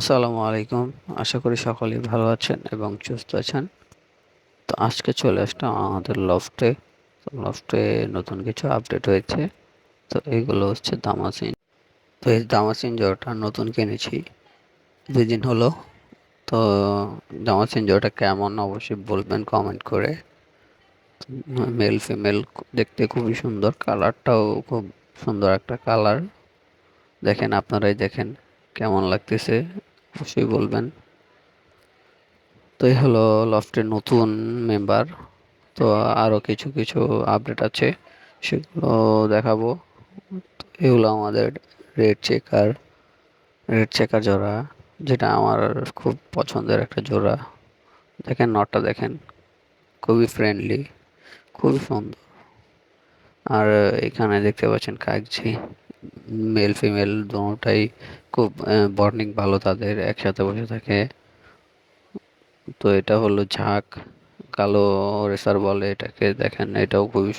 আসসালামু আলাইকুম। আশা করি সকলেই ভালো আছেন এবং সুস্থ আছেন। তো আজকে চলে আসলাম আমাদের লফটে। লফটে নতুন কিছু আপডেট হয়েছে। তো এইগুলো হচ্ছে দামাসিন। তো এই দামাসিন জোড়াটা নতুন কিনেছি। দুই দিন হলো। তো দামাসিন জোড়াটা কেমন অবশ্যই বলবেন কমেন্ট করে। মেল ফিমেল দেখতে খুবই সুন্দর। কালারটাও খুব সুন্দর একটা কালার দেখেন, আপনারাই দেখেন কেমন লাগতেছে। অবশ্যই বলবেন। তো এই হলো লফটের নতুন মেম্বার তো আরও কিছু কিছু আপডেট আছে, সেগুলো দেখাবো। এগুলো আমাদের রেড চেকার রেড চেকার জোড়া, যেটা আমার খুব পছন্দের একটা জোড়া। দেখেন নটটা দেখেন, খুবই ফ্রেন্ডলি খুবই সুন্দর। আর এখানে দেখতে পাচ্ছেন কাগজি মেল ফিমেল দুটাই খুব বর্নিং ভালো তাদের, একসাথে বসে থাকে। তো এটা হলো ঝাঁক, কালো রেসার বলে এটাকে দেখেন, এটাও খুবই